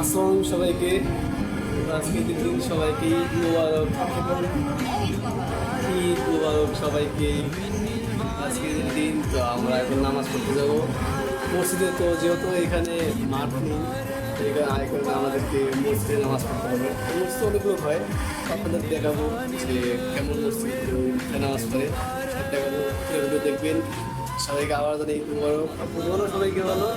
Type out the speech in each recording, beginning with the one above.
আসসালাম সবাইকে। আজকে দিন, সবাইকে ঈদ সবাইকে। আজকের দিন, তো আমরা এখন নামাজ পড়তে যাব। মসজিদে তো যেহেতু এখানে মাঠ নেই এখানে এখন আমাদেরকে মসজিদে নামাজ পড়তে হবে। মসজিদে অনেক হয়, আপনাদের দেখাবো যে কেমন মসজিদ নামাজ পড়ে। দেখাবো ভিডিও দেখবেন। সবাইকে আবার জানাই ঈদ মুবারক। সবাইকে বলো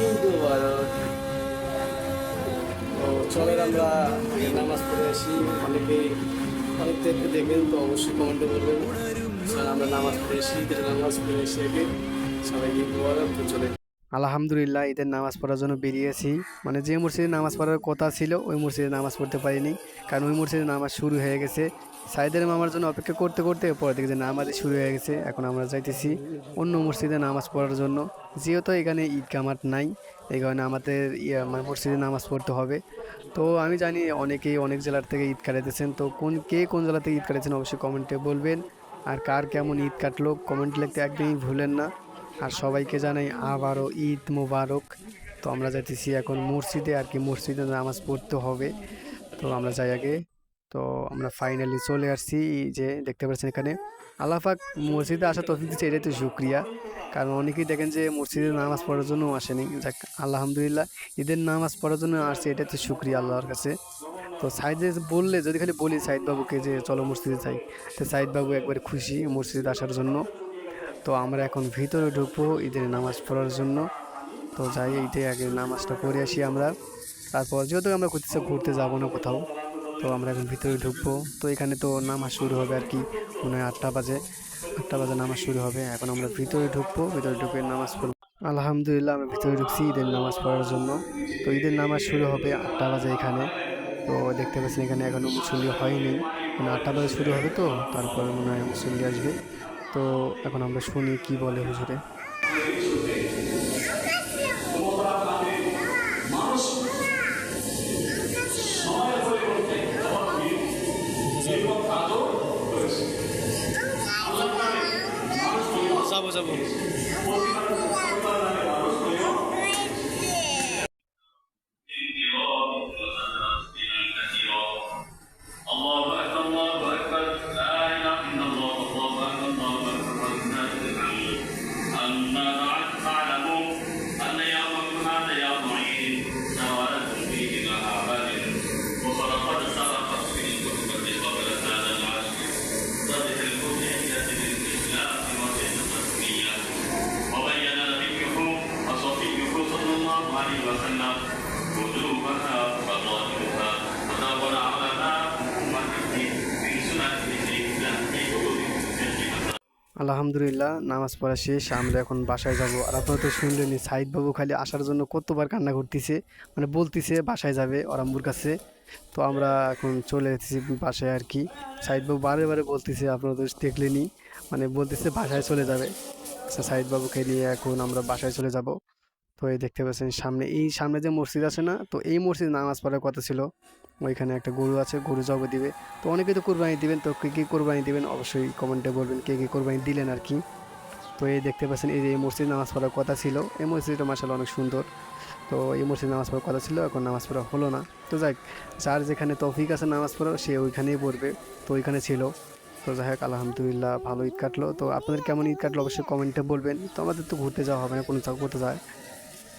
ঈদ মুবারক। তো চলেন আমরা নামাজ পড়ে আসি। অনেকে অনেক দেখতে দেখবেন তো অবশ্যই কমেন্টে বলবেন। আমরা নামাজ পড়ে আসি, ঈদের নামাজ পড়ে এসে আগে। সবাইকে তো চলে আলহামদুলিল্লাহ, ঈদের নামাজ পড়ার জন্য বেরিয়েছি মানে যে মসজিদে নামাজ পড়ার কথা ছিল, ওই মসজিদে নামাজ পড়তে পারিনি। কারণ ওই মসজিদে নামাজ শুরু হয়ে গেছে। সাইদের মামার জন্য অপেক্ষা করতে করতে পরে থেকে যে নামাজই শুরু হয়ে গেছে, এখন আমরা যাইতেছি অন্য মসজিদে নামাজ পড়ার জন্য। যেহেতু এখানে ঈদগাহ মাঠ নাই, এই কারণে আমাদের মানে মসজিদে নামাজ পড়তে হবে। তো আমি জানি অনেকেই অনেক জেলার থেকে ঈদ কাটাইতেছেন, তো কোন, কে কোন জেলা থেকে ঈদ কাটাইছেন অবশ্যই কমেন্টে বলবেন। আর কার কেমন ঈদ কাটলো কমেন্ট লিখতে একদমই ভুলেন না। আর সবাইকে জানাই আবারও ঈদ মোবারক। তো আমরা যাইতেছি এখন মসজিদে, আর কি মসজিদে নামাজ পড়তে হবে। তো আমরা যাই আগে। তো আমরা ফাইনালি চলে আসছি যে দেখতে পাচ্ছেন এখানে। আল্লাহাক মসজিদে আসা তফিক দিচ্ছে এটাই তো শুক্রিয়া। কারণ অনেকেই দেখেন যে মসজিদে নামাজ পড়ার জন্য আসেনি। যাক, আলহামদুলিল্লাহ, ঈদের নামাজ পড়ার জন্য আসছে, এটাই তো শুক্রিয়া আল্লাহর কাছে। তো সাইদে বললে, যদি খালি বলি সাইদ বাবুকে যে চলো মসজিদে যাই, তো সাইদ বাবু একবারে খুশি মসজিদে আসার জন্য। তো আমরা এখন ভিতরে ঢুকবো ঈদের নামাজ পড়ার জন্য। তো যাই, এইটাই আগে নামাজটা পড়ে আসি আমরা। তারপর যেহেতু আমরা ঘুরতে যাব না কোথাও তো আমরা এখন ভিতরে ঢুকবো। তো এখানে তো নামাজ শুরু হবে আর কি। মনে হয় আটটা বাজে। আটটা বাজে নামাজ শুরু হবে। এখন আমরা ভিতরে ঢুকবো। ভিতরে ঢুকে নামাজ পড়ব। আলহামদুলিল্লাহ আমরা ভিতরে ঢুকছি ঈদের নামাজ পড়ার জন্য। তো ঈদের নামাজ শুরু হবে আটটা বাজে এখানে। তো দেখতে পাচ্ছেন এখানে এখনও মুসল্লি হয়নি। মানে আটটা বাজে শুরু হবে তো, তারপরে মনে হয় মুসল্লি আসবে। তো এখন আমরা শুনি কি বলে হুজুরে। যাব عليه وسلم وجوبها وفضائلها ودور علماء أمته في سنة الإسلام في كتب التسمية আলহামদুলিল্লাহ নামাজ পড়া শেষ আমরা এখন বাসায় যাব আর আপনারা তো শুনলেনি সাইদ বাবু খালি আসার জন্য কতবার কান্না করতেছে মানে বলতিছে বাসায় যাবে ওরাম্বুর কাছে তো আমরা এখন চলে এসেছি বাসায় আর কি সাইদ বাবু বারে বারে বলতেছে আপনারা তো দেখলেনি মানে বলতেছে বাসায় চলে যাবে আচ্ছা সাইদ বাবুকে নিয়ে এখন আমরা বাসায় চলে যাব তো এই দেখতে পাচ্ছেন সামনে। এই সামনে যে মসজিদ আছে না, তো এই মসজিদ নামাজ পড়ার কথা ছিল। ওইখানে একটা গরু আছে, গরু জব দিবে। তো অনেকে তো কোরবানি দিবেন, তো কে কী কোরবানি দিবেন অবশ্যই কমেন্টে বলবেন কে কে কোরবানি দিলেন আর কি। তো এই দেখতে পাচ্ছেন, এই যে এই মসজিদ নামাজ পড়ার কথা ছিল। এই মসজিদটা মাসাল অনেক সুন্দর। তো এই মসজিদ নামাজ পড়ার কথা ছিল, এখন নামাজ পড়া হলো না। তো যাক, যার যেখানে তৌফিক আছে নামাজ পড়া সে ওইখানেই পড়বে। তো ওইখানে ছিল। তো যাই হোক, আলহামদুলিল্লাহ ভালো ঈদ কাটলো। তো আপনাদের কেমন ঈদ কাটলো অবশ্যই কমেন্টে বলবেন। তো আমাদের তো ঘুরতে যাওয়া হবে না, কোনো করতে যায়।